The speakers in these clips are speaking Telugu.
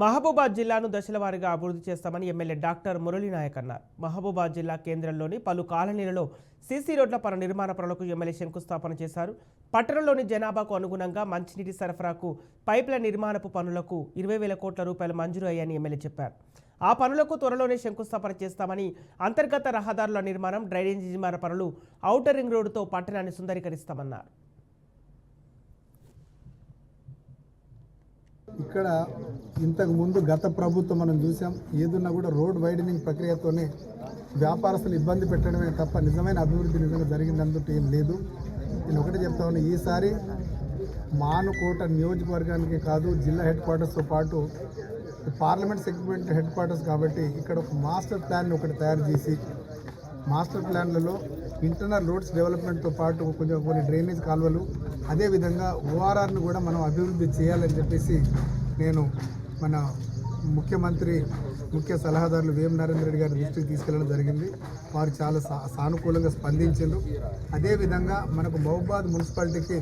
మహబూబాద్ జిల్లాను దశలవారీగా అభివృద్ధి చేస్తామని ఎమ్మెల్యే డాక్టర్ మురళీనాయక్ అన్నారు. మహబూబాద్ జిల్లా కేంద్రంలోని పలు కాలనీలలో సీసీ రోడ్ల పర నిర్మాణ పనులకు ఎమ్మెల్యే శంకుస్థాపన చేశారు. పట్టణంలోని జనాభాకు అనుగుణంగా మంచినీటి సరఫరాకు పైప్ల నిర్మాణపు పనులకు ఇరవై వేల కోట్ల రూపాయలు మంజూరు అయ్యాయని ఎమ్మెల్యే చెప్పారు. ఆ పనులకు త్వరలోనే శంకుస్థాపన చేస్తామని అంతర్గత రహదారుల నిర్మాణం డ్రైనేజీ నిర్మాణ పనులు ఔటర్ రింగ్ రోడ్డుతో పట్టణాన్ని సుందరీకరిస్తామన్నారు. ఇక్కడ ఇంతకు ముందు గత ప్రభుత్వం మనం చూసాం. ఏదున్నా కూడా రోడ్ వైడనింగ్ ప్రక్రియతోనే వ్యాపారస్తులు ఇబ్బంది పెట్టడమే తప్ప నిజమైన అభివృద్ధి నిజంగా జరిగిందందుకు ఏం లేదు. నేను ఒకటే చెప్తా ఉన్నా ఈసారి మానుకోట నియోజకవర్గానికి కాదు జిల్లా హెడ్ క్వార్టర్స్తో పాటు పార్లమెంట్ సెగ్మెంట్ హెడ్ క్వార్టర్స్ కాబట్టి ఇక్కడ ఒక మాస్టర్ ప్లాన్ ఒకటి తయారు చేసి మాస్టర్ ప్లాన్లలో ఇంటర్నల్ రోడ్స్ డెవలప్మెంట్తో పాటు కొంచెం కొన్ని డ్రైనేజ్ కాలువలు అదేవిధంగా ఓఆర్ఆర్ను కూడా మనం అభివృద్ధి చేయాలని చెప్పేసి నేను మన ముఖ్యమంత్రి ముఖ్య సలహాదారులు వేం నరేంద్ర రెడ్డి గారి దృష్టికి తీసుకెళ్ళడం జరిగింది. వారు చాలా సా సానుకూలంగా స్పందించారు అదేవిధంగా మనకు మహబాద్ మున్సిపాలిటీకి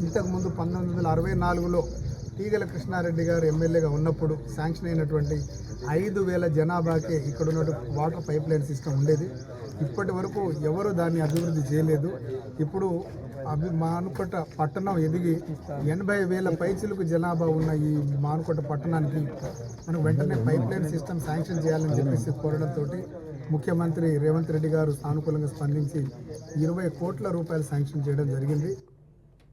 ఇంతకుముందు పంతొమ్మిది వందల అరవై నాలుగులో తీగల కృష్ణారెడ్డి గారు ఎమ్మెల్యేగా ఉన్నప్పుడు శాంక్షన్ అయినటువంటి ఐదు వేల జనాభాకే ఇక్కడ ఉన్న వాటర్ పైప్ లైన్ సిస్టమ్ ఉండేది. ఇప్పటి వరకు ఎవరు దాన్ని అభివృద్ధి చేయలేదు. ఇప్పుడు అభి మానుకోట పట్టణం ఎదిగి ఎనభై వేల పైచిలకు జనాభా ఉన్న ఈ మానుకోట పట్టణానికి మనం వెంటనే పైప్ లైన్ సిస్టమ్ శాంక్షన్ చేయాలని చెప్పేసి కోరడంతో ముఖ్యమంత్రి రేవంత్ రెడ్డి గారు సానుకూలంగా స్పందించి ఇరవై కోట్ల రూపాయలు శాంక్షన్ చేయడం జరిగింది.